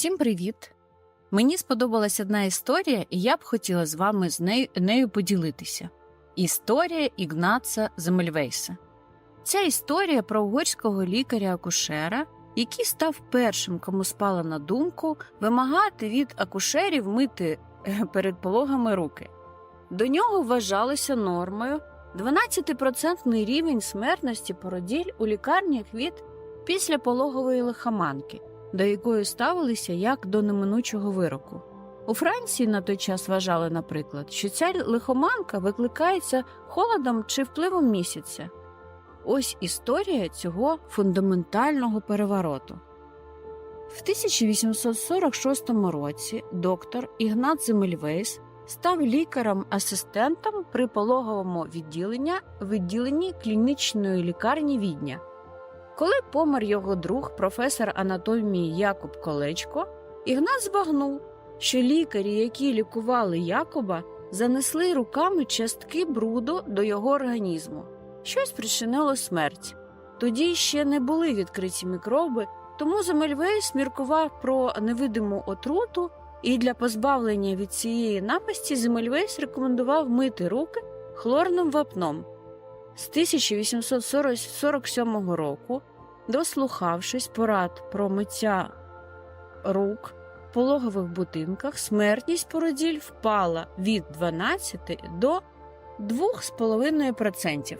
Всім привіт! Мені сподобалась одна історія, і я б хотіла з вами з нею, нею поділитися. Історія Ігнаца Земельвейса. Ця історія про угорського лікаря-акушера, який став першим, кому спала на думку вимагати від акушерів мити е, перед пологами руки. До нього вважалося нормою 12% рівень смертності породіль у лікарнях від післяпологової лихоманки до якої ставилися як до неминучого вироку. У Франції на той час вважали, наприклад, що ця лихоманка викликається холодом чи впливом місяця. Ось історія цього фундаментального перевороту. В 1846 році доктор Ігнат Земельвейс став лікарем-асистентом при пологовому відділенні відділенні клінічної лікарні Відня. Коли помер його друг, професор анатомії Якуб Колечко, Ігнат збагнув, що лікарі, які лікували Якуба, занесли руками частки бруду до його організму, що й спричинило смерть. Тоді ще не були відкриті мікроби, тому Земельвейс міркував про невидиму отруту, і для позбавлення від цієї напасті Земельвейс рекомендував мити руки хлорним вапном. З 1847 року, дослухавшись порад про миття рук в пологових будинках, смертність породіль впала від 12 до 2,5%.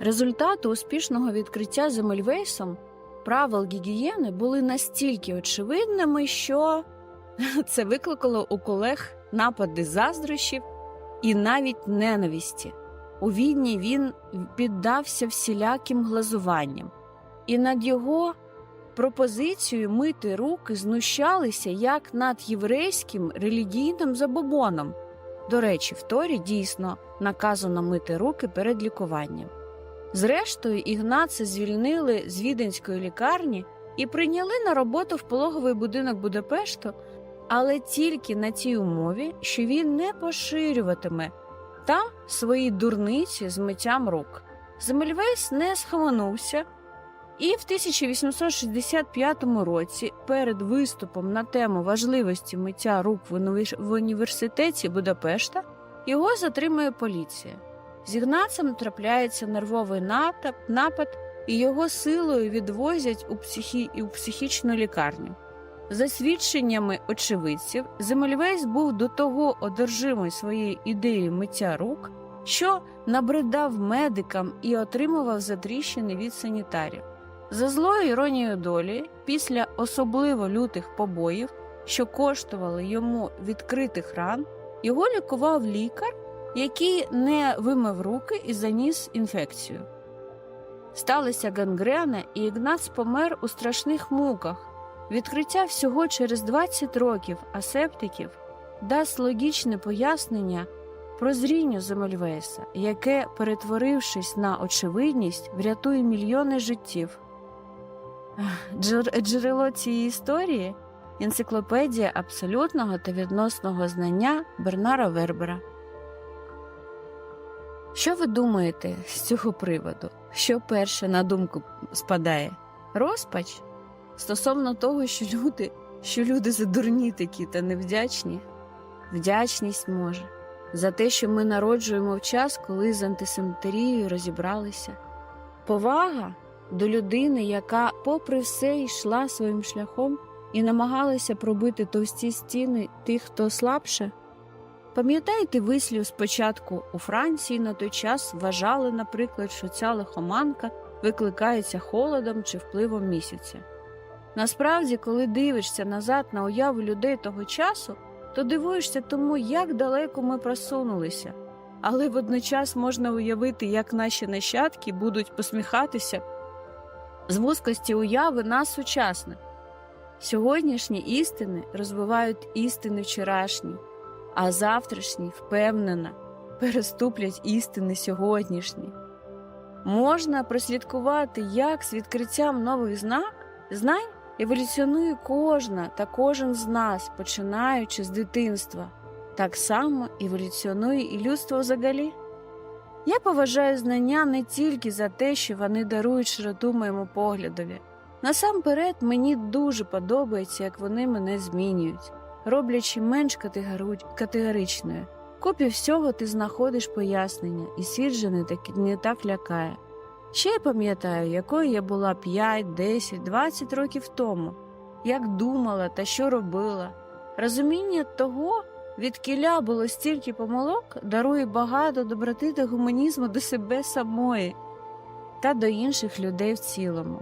Результати успішного відкриття Земельвейсом правил гігієни були настільки очевидними, що це викликало у колег напади заздрощів і навіть ненависті. У Відні він піддався всіляким глазуванням, і над його пропозицією мити руки знущалися як над єврейським релігійним забобоном. До речі, в Торі дійсно наказано мити руки перед лікуванням. Зрештою, Ігнаца звільнили з віденської лікарні і прийняли на роботу в пологовий будинок Будапешту, але тільки на тій умові, що він не поширюватиме там свої дурниці з миттям рук. Земельвейс не схаменувся, і в 1865 році, перед виступом на тему важливості миття рук в університеті Будапешта, його затримує поліція. З Ігнацем трапляється нервовий напад і його силою відвозять у, психі... у психічну лікарню. За свідченнями очевидців, Земельвейс був до того одержимий своєю ідеєю миття рук, що набридав медикам і отримував затріщини від санітарів. За злою іронією долі, після особливо лютих побоїв, що коштували йому відкритих ран, його лікував лікар, який не вимив руки і заніс інфекцію. Сталася гангрена, і Ігнац помер у страшних муках. Відкриття всього через 20 років асептиків дасть логічне пояснення прозрінню Земельвейса, яке, перетворившись на очевидність, врятує мільйони життів. Джер... Джерело цієї історії енциклопедія абсолютного та відносного знання Бернара Вербера. Що ви думаєте з цього приводу? Що перше на думку спадає? Розпач? Стосовно того, що люди, що люди задурні такі та невдячні, вдячність може за те, що ми народжуємо в час, коли з антисанітарією розібралися, повага до людини, яка, попри все, йшла своїм шляхом і намагалася пробити товсті стіни тих, хто слабше. Пам'ятаєте вислів спочатку у Франції на той час вважали, наприклад, що ця лихоманка викликається холодом чи впливом місяця. Насправді, коли дивишся назад на уяву людей того часу, то дивуєшся тому, як далеко ми просунулися, але водночас можна уявити, як наші нащадки будуть посміхатися з вузкості уяви нас сучасних. Сьогоднішні істини розвивають істини вчорашні, а завтрашні, впевнена, переступлять істини сьогоднішні. Можна прослідкувати, як з відкриттям нових знак, знань еволюціонує кожна та кожен з нас, починаючи з дитинства. Так само еволюціонує і людство взагалі. Я поважаю знання не тільки за те, що вони дарують широту моєму поглядові, Насамперед, мені дуже подобається, як вони мене змінюють, роблячи менш категоричною. Копі всього ти знаходиш пояснення, і світ же не так, не так лякає. Ще я пам'ятаю, якою я була 5, 10, 20 років тому, як думала та що робила. Розуміння того, від кіля було стільки помилок, дарує багато доброти та гуманізму до себе самої та до інших людей в цілому.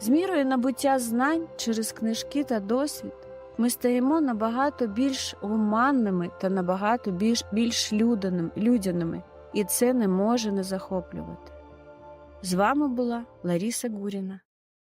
З мірою набуття знань через книжки та досвід ми стаємо набагато більш гуманними та набагато більш, більш людяним- людяними, і це не може не захоплювати. З вами була Ларіса Гуріна.